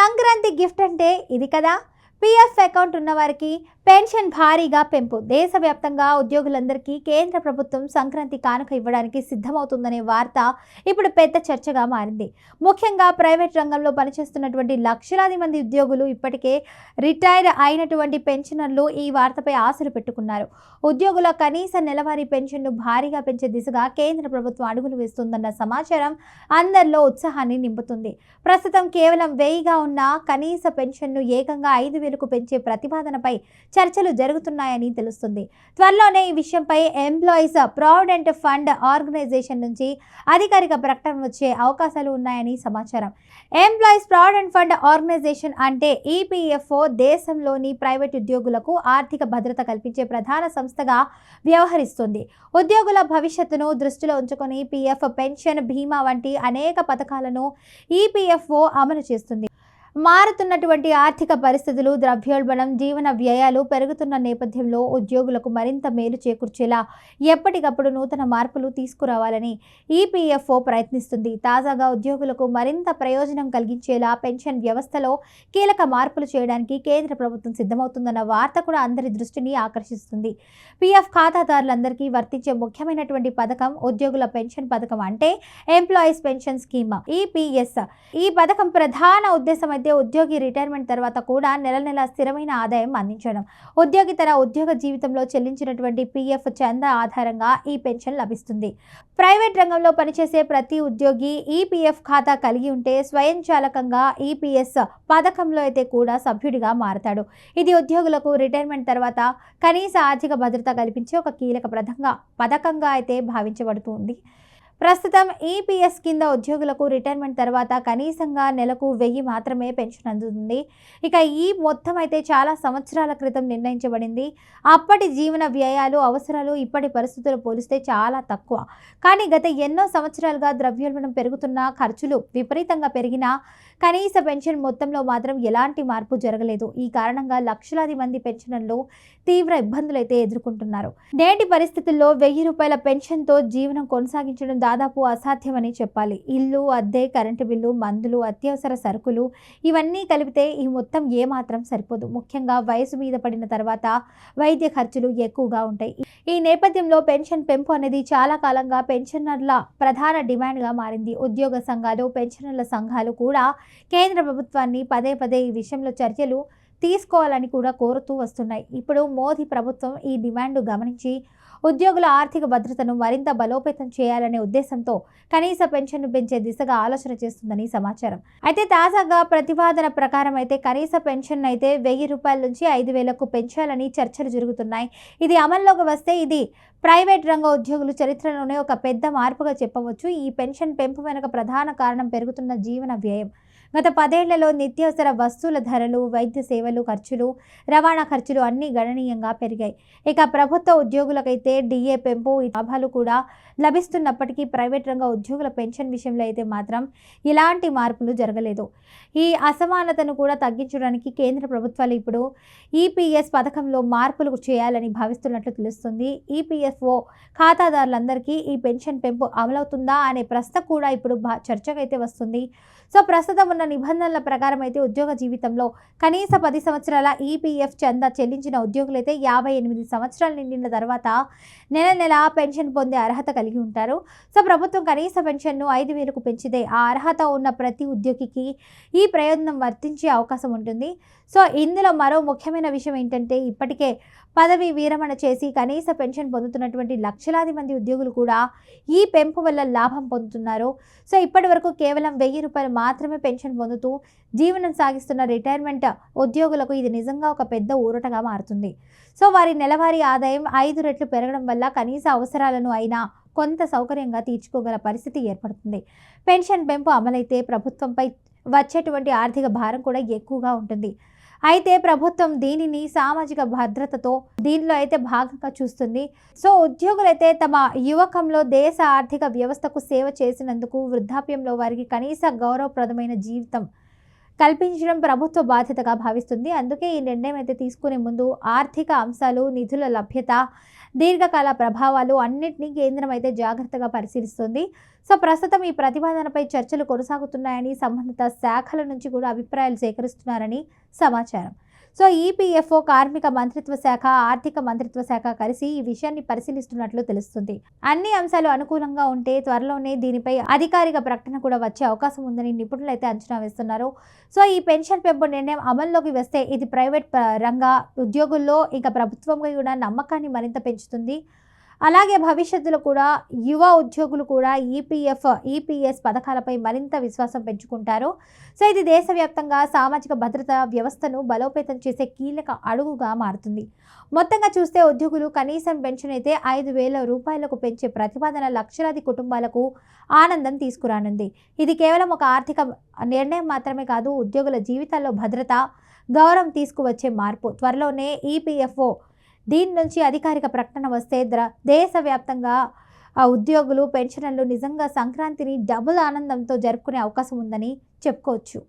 Sankranti gift అంటే ఇది కదా? పిఎఫ్ అకౌంట్ ఉన్న వారికి పెన్షన్ భారీగా పెంపు. దేశవ్యాప్తంగా ఉద్యోగులందరికీ కేంద్ర ప్రభుత్వం సంక్రాంతి కానుక ఇవ్వడానికి సిద్ధమవుతుందనే వార్త ఇప్పుడు పెద్ద చర్చగా మారింది. ముఖ్యంగా ప్రైవేట్ రంగంలో పనిచేస్తున్నటువంటి లక్షలాది మంది ఉద్యోగులు ఇప్పటికే రిటైర్ అయినటువంటి పెన్షనర్లు ఈ వార్తపై ఆశలు పెట్టుకున్నారు. ఉద్యోగుల కనీస నెలవారీ పెన్షన్ను భారీగా పెంచే దిశగా కేంద్ర ప్రభుత్వం అడుగులు వేస్తుందన్న సమాచారం అందరిలో ఉత్సాహాన్ని నింపుతుంది. ప్రస్తుతం కేవలం వెయ్యిగా ఉన్న కనీస పెన్షన్ను ఏకంగా ఐదు వేలకు పెంచే ప్రతిపాదనపై చర్చలు జరుగుతున్నాయని తెలుస్తుంది. త్వరలోనే ఈ విషయంపై ఎంప్లాయీస్ ప్రావిడెంట్ ఫండ్ ఆర్గనైజేషన్ నుంచి అధికారిక ప్రకటన వచ్చే అవకాశాలు ఉన్నాయని సమాచారం. ఎంప్లాయీస్ ప్రావిడెంట్ ఫండ్ ఆర్గనైజేషన్ అంటే ఈపీఎఫ్ఓ దేశంలోని ప్రైవేట్ ఉద్యోగులకు ఆర్థిక భద్రత కల్పించే ప్రధాన సంస్థగా వ్యవహరిస్తుంది. ఉద్యోగుల భవిష్యత్తును దృష్టిలో ఉంచుకొని పీఎఫ్ పెన్షన్ బీమా వంటి అనేక పథకాలను ఈపీఎఫ్ఓ అమలు చేస్తుంది. మారుతున్నటువంటి ఆర్థిక పరిస్థితులు ద్రవ్యోల్బణం జీవన వ్యయాలు పెరుగుతున్న నేపథ్యంలో ఉద్యోగులకు మరింత మేలు చేకూర్చేలా ఎప్పటికప్పుడు నూతన మార్పులు తీసుకురావాలని ఈపీఎఫ్ఓ ప్రయత్నిస్తుంది. తాజాగా ఉద్యోగులకు మరింత ప్రయోజనం కలిగించేలా పెన్షన్ వ్యవస్థలో కీలక మార్పులు చేయడానికి కేంద్ర ప్రభుత్వం సిద్ధమవుతుందన్న వార్త కూడా అందరి దృష్టిని ఆకర్షిస్తుంది. పీఎఫ్ ఖాతాదారులందరికీ వర్తించే ముఖ్యమైనటువంటి పథకం ఉద్యోగుల పెన్షన్ పథకం అంటే ఎంప్లాయీస్ పెన్షన్ స్కీమ్ ఈపీఎస్. ఈ పథకం ప్రధాన ఉద్దేశం మధ్య ఉద్యోగి రిటైర్మెంట్ తర్వాత కూడా నెల నెల స్థిరమైన ఆదాయం అందించడం. ఉద్యోగి తన ఉద్యోగ జీవితంలో చెల్లించినటువంటి పీఎఫ్ చందా ఆధారంగా ఈ పెన్షన్ లభిస్తుంది. ప్రైవేట్ రంగంలో పనిచేసే ప్రతి ఉద్యోగి ఈపీఎఫ్ ఖాతా కలిగి ఉంటే స్వయంచాలకంగా ఈపీఎస్ పథకంలో అయితే కూడా సభ్యుడిగా మారతాడు. ఇది ఉద్యోగులకు రిటైర్మెంట్ తర్వాత కనీస ఆర్థిక భద్రత కల్పించే ఒక కీలక ప్రధంగా పథకంగా అయితే భావించబడుతుంది ప్రస్తుతం ఈపీఎస్ కింద ఉద్యోగులకు రిటైర్మెంట్ తర్వాత కనీసంగా నెలకు వెయ్యి మాత్రమే పెన్షన్ అందుతుంది. ఇక ఈ మొత్తం అయితే చాలా సంవత్సరాల క్రితం నిర్ణయించబడింది. అప్పటి జీవన వ్యయాలు అవసరాలు ఇప్పటి పరిస్థితులు పోలిస్తే చాలా తక్కువ. కానీ గత ఎన్నో సంవత్సరాలుగా ద్రవ్యోల్బణం పెరుగుతున్న ఖర్చులు విపరీతంగా పెరిగినా కనీస పెన్షన్ మొత్తంలో మాత్రం ఎలాంటి మార్పు జరగలేదు. ఈ కారణంగా లక్షలాది మంది పెన్షనర్లు తీవ్ర ఇబ్బందులు అయితే ఎదుర్కొంటున్నారు. నేటి పరిస్థితుల్లో వెయ్యి రూపాయల పెన్షన్తో జీవనం కొనసాగించడం దాదాపు అసాధ్యమని చెప్పాలి. ఇల్లు అద్దె కరెంటు బిల్లు మందులు అత్యవసర సరుకులు ఇవన్నీ కలిపితే ఈ మొత్తం ఏమాత్రం సరిపోదు. ముఖ్యంగా వయసు మీద పడిన తర్వాత వైద్య ఖర్చులు ఎక్కువగా ఉంటాయి. ఈ నేపథ్యంలో పెన్షన్ పెంపు అనేది చాలా కాలంగా పెన్షనర్ల ప్రధాన డిమాండ్గా మారింది. ఉద్యోగ సంఘాలు పెన్షనర్ల సంఘాలు కూడా కేంద్ర ప్రభుత్వాన్ని పదే పదే ఈ విషయంలో చర్యలు తీసుకోవాలని కూడా కోరుతూ వస్తున్నాయి. ఇప్పుడు మోదీ ప్రభుత్వం ఈ డిమాండ్ గమనించి ఉద్యోగుల ఆర్థిక భద్రతను మరింత బలోపేతం చేయాలనే ఉద్దేశంతో కనీస పెన్షన్ను పెంచే దిశగా ఆలోచన చేస్తుందని సమాచారం. అయితే తాజాగా ప్రతిపాదన ప్రకారం అయితే కనీస పెన్షన్ అయితే వెయ్యి రూపాయల నుంచి ఐదు వేలకు పెంచాలని చర్చలు జరుగుతున్నాయి. ఇది అమల్లోకి వస్తే ఇది ప్రైవేట్ రంగ ఉద్యోగులు చరిత్రలోనే ఒక పెద్ద మార్పుగా చెప్పవచ్చు. ఈ పెన్షన్ పెంపు వెనుక ప్రధాన కారణం పెరుగుతున్న జీవన వ్యయం. గత పదేళ్ళలో నిత్యావసర వస్తువుల ధరలు వైద్య సేవలు ఖర్చులు రవాణా ఖర్చులు అన్నీ గణనీయంగా పెరిగాయి. ఇక ప్రభుత్వ ఉద్యోగులకైతే డిఏ పెంపు ఈ లాభాలు కూడా లభిస్తున్నప్పటికీ ప్రైవేట్ రంగ ఉద్యోగుల పెన్షన్ విషయంలో అయితే మాత్రం ఇలాంటి మార్పులు జరగలేదు. ఈ అసమానతను కూడా తగ్గించడానికి కేంద్ర ప్రభుత్వాలు ఇప్పుడు ఈపీఎస్ పథకంలో మార్పులు చేయాలని భావిస్తున్నట్లు తెలుస్తుంది. ఈపీఎఫ్ఓ ఖాతాదారులందరికీ ఈ పెన్షన్ పెంపు అమలవుతుందా అనే ప్రశ్న కూడా ఇప్పుడు భా- చర్చకైతే వస్తుంది. సో ప్రస్తుతం ఉన్న నిబంధనల ప్రకారం అయితే ఉద్యోగ జీవితంలో కనీస పది సంవత్సరాల ఈపీఎఫ్ చందా చెల్లించిన ఉద్యోగులైతే యాభై ఎనిమిది సంవత్సరాలు నిండిన తర్వాత నెల నెల పెన్షన్ పొందే అర్హత కలిగి ఉంటారు. సో ప్రభుత్వం కనీస పెన్షన్ను ఐదు వేలకు పెంచితే ఆ అర్హత ఉన్న ప్రతి ఉద్యోగికి ఈ ప్రయోజనం వర్తించే అవకాశం ఉంటుంది. సో ఇందులో మరో ముఖ్యమైన విషయం ఏంటంటే ఇప్పటికే పదవి విరమణ చేసి కనీస పెన్షన్ పొందుతున్నటువంటి లక్షలాది మంది ఉద్యోగులు కూడా ఈ పెంపు వల్ల లాభం పొందుతున్నారు. సో ఇప్పటి వరకు కేవలం వెయ్యి రూపాయలు మాత్రమే పెన్షన్ పొందుతూ జీవనం సాగిస్తున్న రిటైర్మెంట్ ఉద్యోగులకు ఇది నిజంగా ఒక పెద్ద ఊరటగా మారుతుంది. సో వారి నెలవారీ ఆదాయం ఐదు రెట్లు పెరగడం వల్ల కనీస అవసరాలను అయినా కొంత సౌకర్యంగా తీర్చుకోగల పరిస్థితి ఏర్పడుతుంది. పెన్షన్ పెంపు అమలైతే ప్రభుత్వంపై వచ్చేటువంటి ఆర్థిక భారం కూడా ఎక్కువగా ఉంటుంది. అయితే ప్రభుత్వం దీనిని సామాజిక భద్రతతో దీనిలో అయితే భాగంగా చూస్తుంది. సో ఉద్యోగులైతే తమ యువకంలో దేశ ఆర్థిక వ్యవస్థకు సేవ చేసినందుకు వృద్ధాప్యంలో వారికి కనీస గౌరవప్రదమైన జీవితం కల్పించడం ప్రభుత్వ బాధ్యతగా భావిస్తుంది. అందుకే ఈ నిర్ణయం అయితే తీసుకునే ముందు ఆర్థిక అంశాలు నిధుల లభ్యత దీర్ఘకాల ప్రభావాలు అన్నింటినీ కేంద్రం అయితే జాగ్రత్తగా పరిశీలిస్తుంది. సో ప్రస్తుతం ఈ ప్రతిపాదనపై చర్చలు కొనసాగుతున్నాయని సంబంధిత శాఖల నుంచి కూడా అభిప్రాయాలు సేకరిస్తున్నారని సమాచారం. సో ఈపీఎఫ్ఓ కార్మిక మంత్రిత్వ శాఖ ఆర్థిక మంత్రిత్వ శాఖ కలిసి ఈ విషయాన్ని పరిశీలిస్తున్నట్లు తెలుస్తుంది. అన్ని అంశాలు అనుకూలంగా ఉంటే త్వరలోనే దీనిపై అధికారిక ప్రకటన కూడా వచ్చే అవకాశం ఉందని నిపుణులు అయితే అంచనా వేస్తున్నారు. సో ఈ పెన్షన్ పెంపు నిర్ణయం అమల్లోకి వస్తే ఇది ప్రైవేట్ రంగ ఉద్యోగుల్లో ఇంకా ప్రభుత్వంగా కూడా నమ్మకాన్ని మరింత పెంచుతుంది. అలాగే భవిష్యత్తులో కూడా యువ ఉద్యోగులు కూడా ఈపీఎఫ్ ఈపీఎస్ పథకాలపై మరింత విశ్వాసం పెంచుకుంటారు. సో ఇది దేశవ్యాప్తంగా సామాజిక భద్రత వ్యవస్థను బలోపేతం చేసే కీలక అడుగుగా మారుతుంది. మొత్తంగా చూస్తే ఉద్యోగులు కనీసం పెన్షన్ అయితే ఐదు వేల రూపాయలకు పెంచే ప్రతిపాదన లక్షలాది కుటుంబాలకు ఆనందం తీసుకురానుంది. ఇది కేవలం ఒక ఆర్థిక నిర్ణయం మాత్రమే కాదు ఉద్యోగుల జీవితాల్లో భద్రత గౌరవం తీసుకువచ్చే మార్పు. త్వరలోనే ఈపీఎఫ్ఓ దీని నుంచి అధికారిక ప్రకటన వస్తే ద్ర దేశవ్యాప్తంగా ఉద్యోగులు పెన్షనర్లు నిజంగా సంక్రాంతిని డబుల్ ఆనందంతో జరుపుకునే అవకాశం ఉందని చెప్పుకోవచ్చు.